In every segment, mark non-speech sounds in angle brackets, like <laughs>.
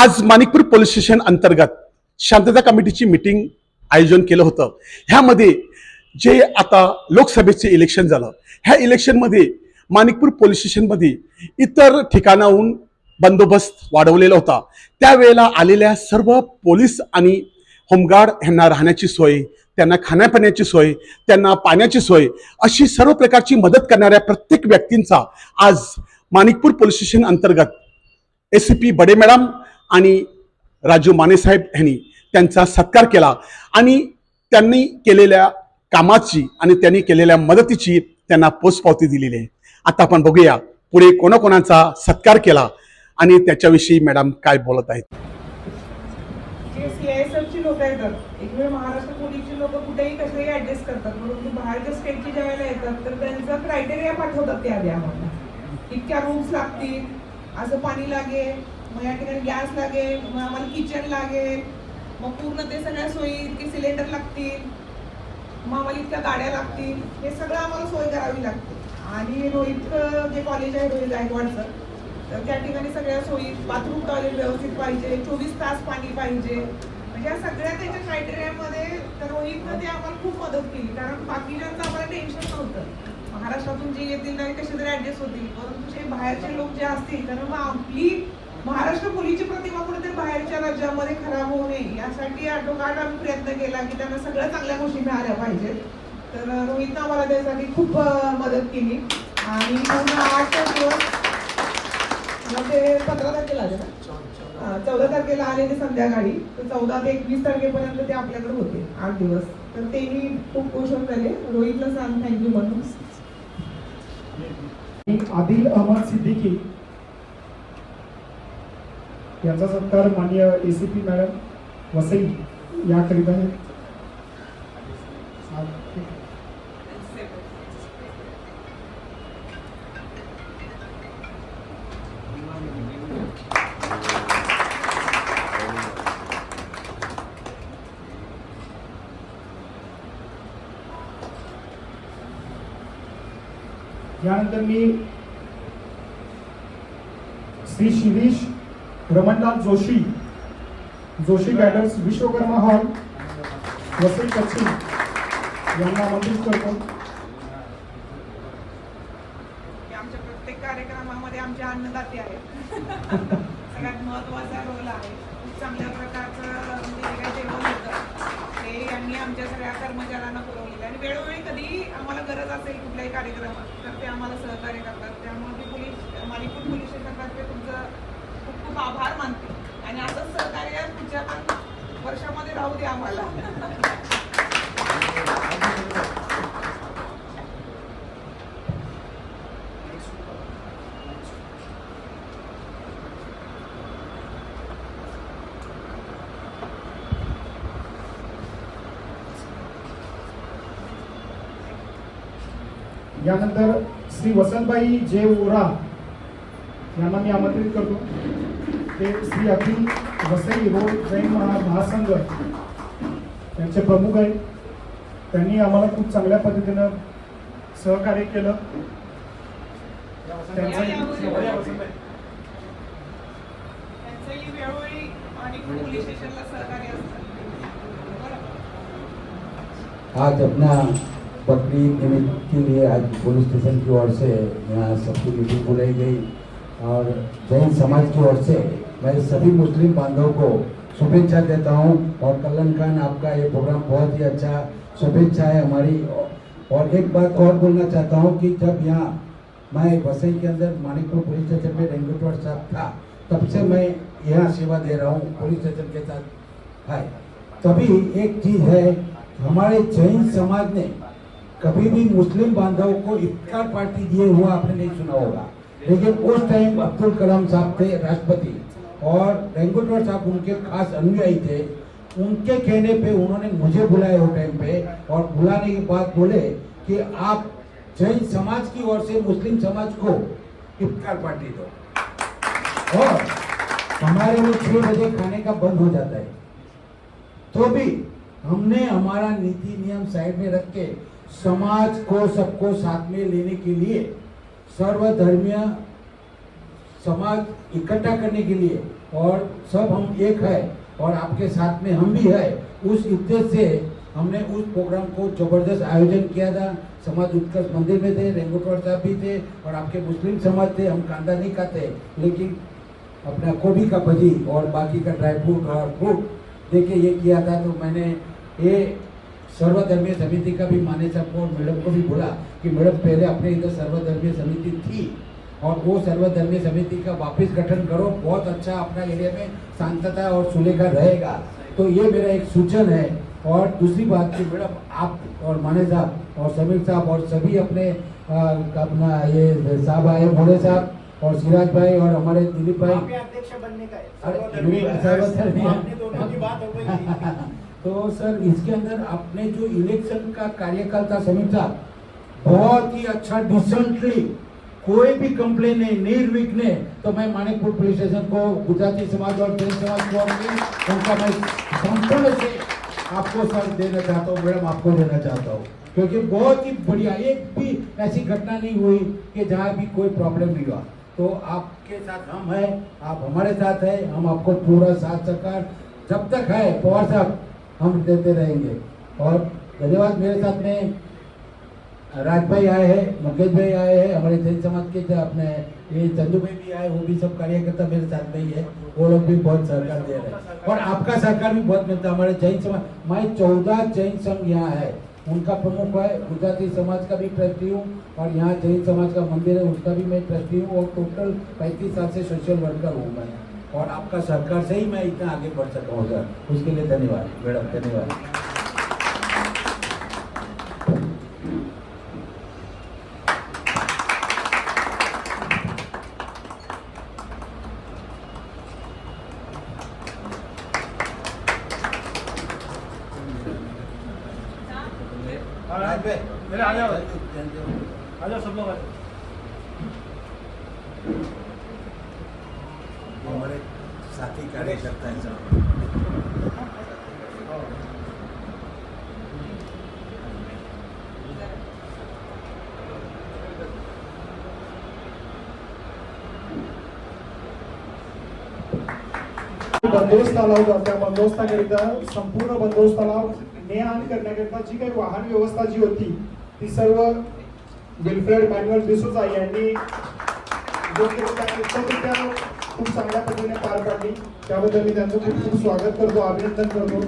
आज Manikpur police station अंतर्गत शांतता कमिटीची मिटिंग आयोजन केलं होतं. ह्यामध्ये जे आता लोकसभेचे इलेक्शन झालं ह्या इलेक्शनमध्ये माणिकपूर पोलीस स्टेशनमध्ये इतर ठिकाणाहून बंदोबस्त वाढवलेला होता. त्यावेळेला आलेल्या सर्व पोलीस आणि होमगार्ड यांना राहण्याची सोय त्यांना खाण्यापिण्याची सोय त्यांना पाण्याची सोय अशी सर्व प्रकारची मदत करणाऱ्या प्रत्येक व्यक्तींचा आज माणिकपूर पोलीस स्टेशन अंतर्गत S C P Bade madam आणि राजू मानेसाहेब यांनी त्यांचा सत्कार केला. आणि त्यांनी केलेल्या कामाची आणि त्यांनी केलेल्या मदतीची त्यांना पोचपावती दिलेली आहे. आता आपण बघूया पुढे कोणाकोणाचा सत्कार केला आणि त्याच्याविषयी मॅडम काय बोलत आहेत? लोक येतात एक वेळ महाराष्ट्र पोलीसची लोक कुठेही कसेही ऍडजस्ट करतात परंतु बाहेरच्या स्टेटची ज्या वेळेला येतात तर त्यांचं क्रायटेरिया पाठवतात त्या आधी आम्हाला. इतक्या रूम्स लागतील असं पाणी लागेल मग या ठिकाणी गॅस लागेल मग आम्हाला किचन लागेल मग पूर्ण ते सगळ्या सोयी इतके सिलेंडर लागतील मग आम्हाला इतक्या गाड्या लागतील हे सगळं आम्हाला सोय करावी लागते. आणि रोहित जे कॉलेज आहे रोहित गायकवाडचं तर त्या ठिकाणी सगळ्या सोयी बाथरूम टॉयलेट व्यवस्थित पाहिजे चोवीस तास पाणी पाहिजे. म्हणजे या सगळ्या त्याच्या क्रायटेरियामध्ये तर रोहितनं ते आम्हाला खूप मदत केली कारण बाकीच्यांचं आम्हाला टेन्शन नव्हतं. महाराष्ट्रातून जे येतील ना कसे तरी ऍडजस्ट होतील परंतु जे बाहेरचे लोक जे असतील तर मग आपली महाराष्ट्र पोलीसची प्रतिमा कुठेतरी बाहेरच्या राज्यामध्ये खराब होऊ नये यासाठी आटोकाट आम्ही प्रयत्न केला की त्यांना सगळ्या चांगल्या गोष्टी मिळाल्या पाहिजेत. तर रोहितनं आम्हाला त्यासाठी खूप मदत केली. आणि पूर्ण आठ दिवस पंधरा तारखेला आले ना? चौदा. तारखेला आले ते संध्याकाळी. तर चौदा ते एकवीस तारखेपर्यंत ते आपल्याकडे होते आठ दिवस. तर तेही खूप होत झाले. रोहितला सांग थँक्यू म्हणून. आदिल अहमद सिद्दीकी यांचा सत्कार माननीय पी मॅडम वसई या करीत आहे. यानंतर मी श्री शिरीष रमणलाल जोशी जोशी गायडन्स विश्वकर्मा हॉल वसई कच्ची यांना आमंत्रित करतो. आमच्या प्रत्येक कार्यक्रमामध्ये आमचे अन्नदाते आहेत. सगळ्यात महत्त्वाचा रोल आहे. खूप चांगल्या प्रकारचं म्हणजे जेवण होतं ते यांनी आमच्या सगळ्या कर्मचाऱ्यांना पुरवलेलं आणि वेळोवेळी कधी आम्हाला गरज असेल कुठल्याही कार्यक्रमात तर ते आम्हाला सहकार्य करतात. त्यामुळे पोलीस मालिकूर पोलीस स्टेशनतर्फे तुमचं खूप आभार मानते. आणि असंच सहकार्य पुढच्या पण वर्षामध्ये राहू दे आम्हाला. यानंतर श्री वसंतबाई जे ओरा यांना मी आमंत्रित करतो. ते श्री अखिल वसई रोड जैन महा महासंघ. यांचे प्रमुख आहेत. त्यांनी आम्हाला खूप चांगल्या पद्धतीनं सहकार्य केलं. आज अपना ईद निमित्त के लिए आज पुलिस स्टेशन की ओर से यहाँ सबकी मीटिंग बुलाई गई और जैन समाज की ओर से मैं सभी मुस्लिम बांधव को शुभेच्छा देता हूँ और कल्याण खान आपका ये प्रोग्राम बहुत ही अच्छा शुभेच्छा है हमारी। और एक बात और बोलना चाहता हूँ कि जब यहाँ मैं वसई के अंदर मानिकपुर पुलिस स्टेशन में रेंगुटवाड़ साहब था, तब से मैं यहाँ सेवा दे रहा हूँ पुलिस स्टेशन के साथ। है तभी एक चीज़ है, हमारे जैन समाज ने कभी भी मुस्लिम बांधव को इफ्तार पार्टी दिए हुआ आपने नहीं सुना होगा। लेकिन उस टाइम अब्दुल कलाम साहब थे राष्ट्रपति। और रेंगुटवार साहब उनके खास अनुयायी थे, उनके कहने पे उन्होंने मुझे बुलाया उस टाइम पे और बुलाने के बाद बोले कि आप जैन समाज की ओर से मुस्लिम समाज को इफ्तार पार्टी दो। और हमारे में छह बजे खाने का बंद हो जाता है। तो भी हमने हमारा नीति नियम साइड में रख के समाज को सबको साथ में लेने के लिए सर्वधर्मीय समाज इकट्ठा करने के लिए और सब हम एक है और आपके साथ में हम भी है। उस उद्देश्य से हमने उस प्रोग्राम को ज़बरदस्त आयोजन किया था। समाज उत्कर्ष मंदिर में थे रेंगोटवाड़ साहब भी थे और आपके मुस्लिम समाज थे, हम कांदा नहीं खाते। लेकिन अपना गोभी का भजी और बाकी का ड्राई फ्रूट और फ्रूट देके ये किया था। तो मैंने ये सर्वधर्मीय समिति का भी माने साहब को मैडम को भी बोला कि मैडम, पहले अपने इधर सर्वधर्मीय समिति थी। और वो सर्वधर्मीय समिति का वापस गठन करो। बहुत अच्छा अपना एरिया में शांतता और सुलेखा रहेगा। तो ये मेरा एक सूचन है। और दूसरी बात कि मैडम आप और माने साहब और समीर साहब और सभी अपने आ, अपना ये साहब आए मोड़े साहब और सिराज भाई और हमारे दिलीप भाई। अध्यक्ष बनने का है। <laughs> तो सर इसके अंदर आपने जो इलेक्शन का कार्यकाल था समीर साहब बहुत ही अच्छा डिसेंटली कोई भी कंप्लेन नहीं, निर्विघ्न तो मैं मानिकपुर पुलिस स्टेशन को, गुजराती समाज और जैन समाज को उनका मैं संपूर्ण से आपको सर देना चाहता हूँ, मैडम, आपको देना चाहता हूँ। क्योंकि बहुत ही बढ़िया, एक भी ऐसी घटना नहीं हुई कि जहाँ भी कोई प्रॉब्लम नहीं हुआ। तो आपके साथ हम हैं, आप हमारे साथ हैं, हम आपको पूरा साथ सरकार जब तक है, पवार साहब, हम देते रहेंगे। और धन्यवाद मेरे साथ में। राज भाई आए हैं मुकेश भाई आए हैं, हमारे जैन समाज के जो अपने ये चंदू भाई भी आए, वो भी सब कार्यकर्ता मेरे साथ में ही है। वो लोग भी बहुत सहकार दे रहे हैं। और आपका सहकार भी बहुत मिलता है, हमारे जैन समाज मैं चौदह जैन संघ यहाँ है। उनका प्रमुख है, गुजराती समाज का भी ट्रस्टी हूँ, और यहाँ जैन समाज का मंदिर है, उसका भी मैं ट्रस्टी हूँ, और टोटल पैंतीस साल से सोशल वर्कर हूँ मैं। और आपका सरकार से ही मैं इतना आगे बढ़ सका हूँ, सर। उसके लिए धन्यवाद, मैडम, धन्यवाद। राज भाई मेरे आ जाओ। आ जाओ सब लोग आ हमारे साथी कार्यकर्ता हैं सब बंदोबस्त आला होता त्या बंदोबस्ताकरिता संपूर्ण बंदोबस्ताला ने आण करण्याकरिता जी काही वाहन व्यवस्था जी होती ती सर्व विल्फ्रेड मॅन्युअल डिसोजा यांनी योग्यरित्या खूप चांगल्या पद्धतीने पार पाडली. त्याबद्दल मी त्यांचं खूप खूप स्वागत करतो अभिनंदन करतो.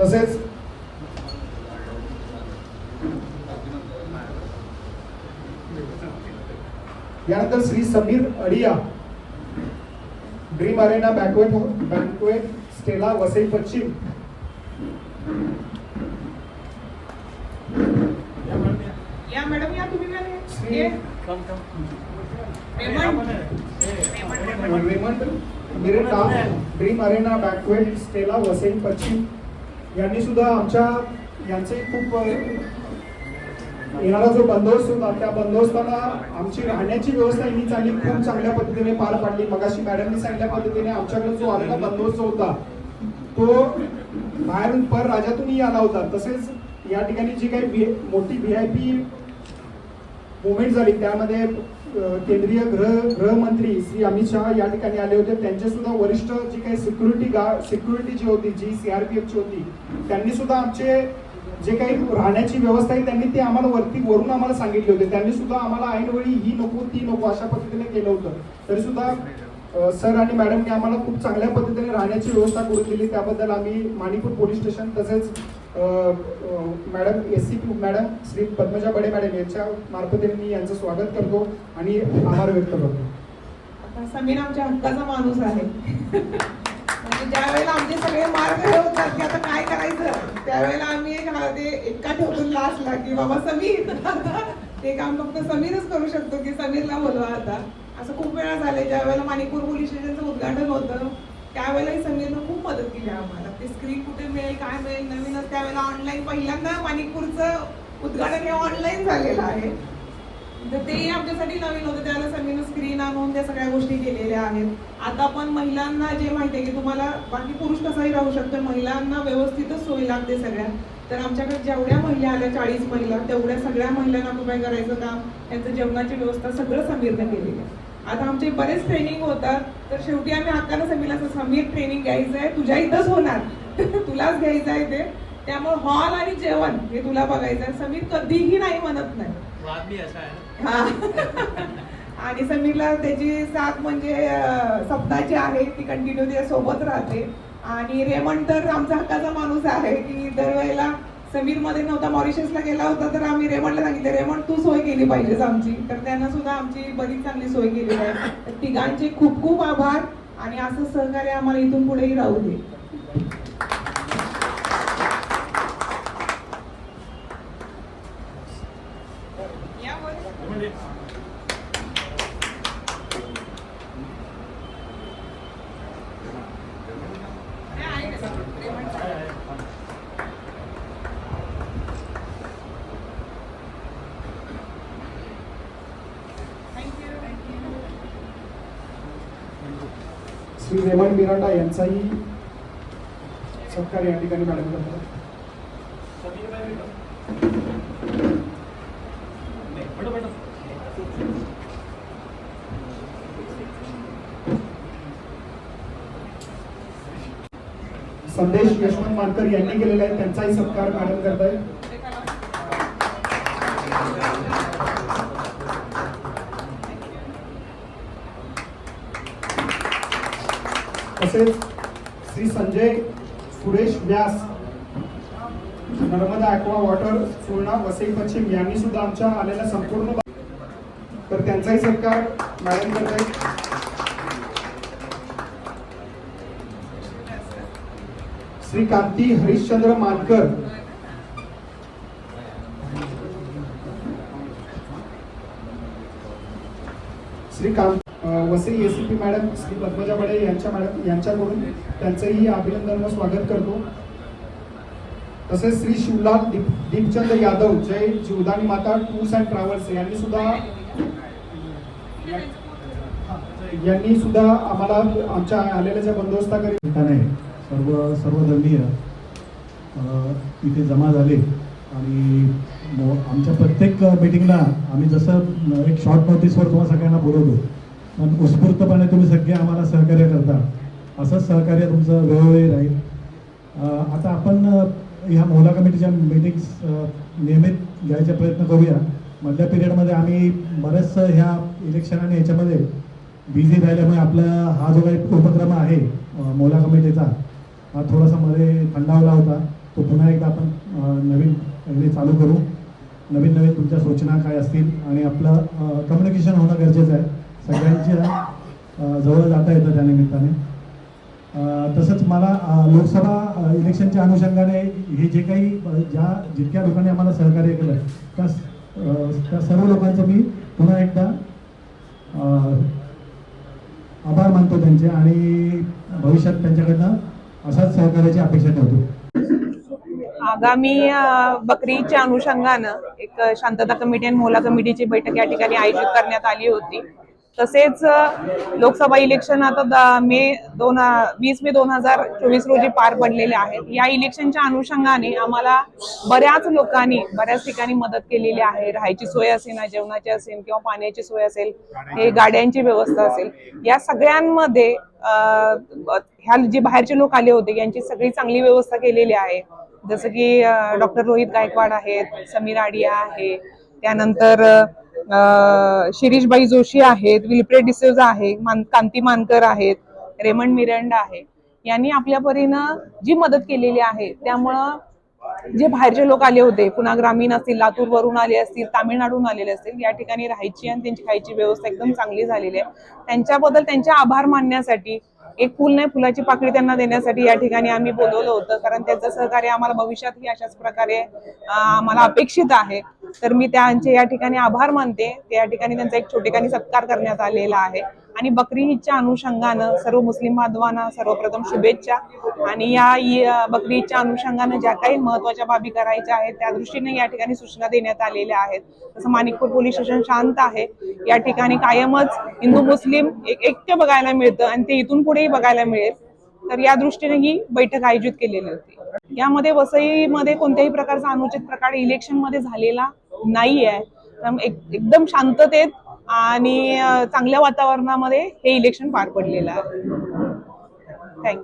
तसेच यानंतर Shri Sameer Adiya dream arena banquet banquet Stella Vasai पश्चिम या मॅडम या तुम्ही? Shri- Raymond. Mireta dream arena banquet Stella Vasai पश्चिम यांनी सुद्धा आमच्या यांचे खूप येणारा जो बंदोबस्त होता त्या बंदोबस्ताला आमची राहण्याची व्यवस्था ही चांगली खूप चांगल्या पद्धतीने पार पाडली. मगाशी मॅडमनी सांगितल्या पद्धतीने आमच्याकडे जो आलेला बंदोबस्त होता तो बाहेरून पर राज्यातूनही आला होता. तसेच या ठिकाणी जी काही मोठी व्ही आय पी मुवमेंट झाली त्यामध्ये केंद्रीय गृह गृहमंत्री श्री अमित शहा या ठिकाणी आले होते. त्यांचे सुद्धा वरिष्ठ जी काही सिक्युरिटी गार्ड सिक्युरिटी जी होती जी सीआरपीएफची होती त्यांनी सुद्धा आमचे जे काही राहण्याची व्यवस्था आहे त्यांनी ते आम्हाला वरती वरून आम्हाला सांगितले होते. त्यांनी सुद्धा आम्हाला ऐनवेळी ही नको ती नको अशा पद्धतीने केलं होतं. तरी सुद्धा सर आणि मॅडमने आम्हाला खूप चांगल्या पद्धतीने राहण्याची व्यवस्था करून दिली. त्याबद्दल आम्ही माणिपूर पोलीस स्टेशन तसेच madam S C P madam Shri Padmaja Bade madam यांच्या मार्फतीने मी यांचं स्वागत करतो आणि आभार व्यक्त करतो. समीर आमच्या हक्काचा माणूस आहे. म्हणजे आमचे सगळे मार्ग हे होतात की आता काय करायचं त्यावेळेला ते एका लागली बाबा समीर ते काम फक्त समीरच करू शकतो की समीरला बोलवा आता. असं खूप वेळा झालं ज्या वेळेला माणिकपूर पोलीस स्टेशनचं उद्घाटन होतं त्यावेळेलाही समीरनं खूप मदत केली आम्हाला. ते स्क्रीन कुठे मिळेल काय मिळेल नवीनच त्यावेळेला ऑनलाईन पहिल्यांदा माणिकपूरचं उद्घाटन हे ऑनलाईन झालेलं आहे. तर ते आमच्यासाठी नवीन होतं त्याला समीरनं स्क्रीन आणून त्या सगळ्या गोष्टी केलेल्या आहेत. आता पण महिलांना जे माहिती आहे की तुम्हाला बाकी पुरुष कसाही राहू शकतो महिलांना व्यवस्थितच सोय लागते सगळ्या तर आमच्याकडे जेवढ्या महिला आल्या चाळीस महिला तेवढ्या सगळ्या महिलांना ऑक्युपाय करायचं काम त्यांचं जेवणाची व्यवस्था सगळं समीरनं केलेली आहे. आता आमचे बरेच ट्रेनिंग होतात तर शेवटी आम्ही हक्कानं समीरला समीर ट्रेनिंग घ्यायचं आहे तुझ्या इथंच होणार. <laughs> तुलाच घ्यायचं आहे ते. त्यामुळे हॉल आणि जेवण हे तुला बघायचं आहे. समीर कधीही नाही म्हणत नाही. है. <laughs> आणि समीरला त्याची साथ म्हणजे सप्ताची आहे ती कंटिन्यू सोबत राहते. आणि रेमंड तर आमचा हक्काचा माणूस आहे की दरवेळेला समीरमध्ये नव्हता मॉरिशसला गेला होता तर आम्ही रेमंडला सांगितलं रेमंड तू सोय केली पाहिजेस आमची. तर त्यांना सुद्धा आमची बरीच चांगली सोय केली आहे. तर तिघांचे खूप खूप आभार आणि असं सहकार्य आम्हाला इथून पुढेही राहू दे. श्री रेमंड मिरांडा यांचाही सत्कार या ठिकाणी मॅडम करतात. संदेश यशवंत मानकर यांनी केलेला आहे त्यांचाही सत्कार मॅडम करत तसेच श्री संजय सुरेश व्यास नर्मदा ॲक्वा वॉटर सुर्णा वसई पश्चिम यांनी सुद्धा आमच्या आलेल्या संपूर्ण तर त्यांचाही सत्कार. मॅडम करत आहेत Shri Kanti Harishchandra Mankar. Shri Kanti Vasai S C P madam Shri Padmaja Bade यांच्या मॅडम यांच्याकडून त्यांचंही अभिनंदन व स्वागत करतो. तसेच श्री शिवलाल दीप दीपचंद यादव जय जीवदानी माता टूर्स अँड ट्रॅव्हल्स यांनी सुद्धा यांनी सुद्धा आम्हाला आमच्या आलेल्या ज्या बंदोबस्ताकडे ठिकाण आहे सर्व सर्व धर्मीय तिथे जमा झाले. आणि आमच्या प्रत्येक मीटिंगला आम्ही जसं एक शॉर्ट नोटीसवर तुम्हाला सगळ्यांना बोलवतो पण उत्स्फूर्तपणे तुम्ही सगळे आम्हाला सहकार्य करता. असंच सहकार्य तुमचं वेळोवेळी राहील. आता आपण ह्या मोहला कमिटीच्या मीटिंग्स नियमित घ्यायचा प्रयत्न करूया. मधल्या पिरियडमध्ये आम्ही बरेच ह्या इलेक्शन आणि याच्यामध्ये बिझी राहिल्यामुळे आपला हा जो काही उपक्रम आहे मोला मोहला कमिटीचा हा थोडासा मध्ये थंडावला होता. तो पुन्हा एकदा आपण नवीन हे चालू करू. नवीन नवीन तुमच्या सूचना काय असतील आणि आपलं कम्युनिकेशन होणं गरजेचं आहे. सगळ्यांच्या जवळ जाता येतं त्या निमित्ताने. तसंच मला लोकसभा इलेक्शनच्या अनुषंगाने हे जे काही ज्या जितक्या लोकांनी आम्हाला सहकार्य केलं त्या त्या सर्व लोकांचं मी पुन्हा एकदा आभार मानतो त्यांचे आणि भविष्यात त्यांच्याकडनं असाच सहकार्याची अपेक्षा ठेवतो. आगामी बकरीच्या अनुषंगानं एक शांतता कमिटी आणि मोला कमिटीची बैठक या ठिकाणी आयोजित करण्यात आली होती. तसेच लोकसभा इलेक्शन आता मे दोन वीस मे दोन हजार चोवीस रोजी पार पडलेले आहेत. या इलेक्शनच्या अनुषंगाने आम्हाला बऱ्याच लोकांनी बऱ्याच ठिकाणी मदत केलेली आहे. राहायची सोय असेल ना जेवणाची असेल किंवा पाण्याची सोय असेल हे गाड्यांची व्यवस्था असेल. या सगळ्यांमध्ये ह्या जे बाहेरचे लोक आले होते यांची सगळी चांगली व्यवस्था केलेली आहे. जसं की डॉक्टर रोहित गायकवाड आहेत समीर आडिया आहे. त्यानंतर शिरीषबाई जोशी आहेत विलप्रे डिसेज आहे मान कांती मानकर आहेत रेमंड मिरंडा आहे. यांनी आपल्या परीनं जी मदत केलेली आहे त्यामुळं जे बाहेरचे लोक आले होते पुन्हा ग्रामीण असतील लातूर वरून आले असतील तामिळनाडून आलेले असतील या ठिकाणी राहायची आणि त्यांची खायची व्यवस्था एकदम चांगली झालेली आहे. त्यांच्याबद्दल त्यांचे आभार मानण्यासाठी एक फुल नाही फुलाची पाकळी त्यांना देण्यासाठी या ठिकाणी आम्ही बोलवलं होतं. कारण त्यांचं सहकार्य आम्हाला भविष्यातही अशाच प्रकारे आम्हाला अपेक्षित आहे. तर मी त्यांचे या ठिकाणी आभार मानते. त्या ठिकाणी त्यांचा एक छोटेखानी सत्कार करण्यात आलेला आहे. आणि बकरी ईदच्या अनुषंगानं सर्व मुस्लिम बांधवांना सर्वप्रथम शुभेच्छा. आणि या बकरी ईदच्या अनुषंगानं ज्या काही महत्त्वाच्या बाबी करायच्या आहेत त्या दृष्टीने या ठिकाणी सूचना देण्यात आलेल्या आहेत. तसं माणिकपूर पोलीस स्टेशन शांत आहे. या ठिकाणी कायमच हिंदू मुस्लिम एक ऐक्य बघायला मिळतं आणि ते इथून पुढेही बघायला मिळेल. तर या दृष्टीने ही बैठक आयोजित केलेली होती. यामध्ये वसईमध्ये कोणत्याही प्रकारचा अनुचित प्रकार इलेक्शनमध्ये झालेला नाही आहे एकदम शांततेत आणि चांगल्या वातावरणामध्ये हे इलेक्शन पार पडलेलं आहे. थँक्यू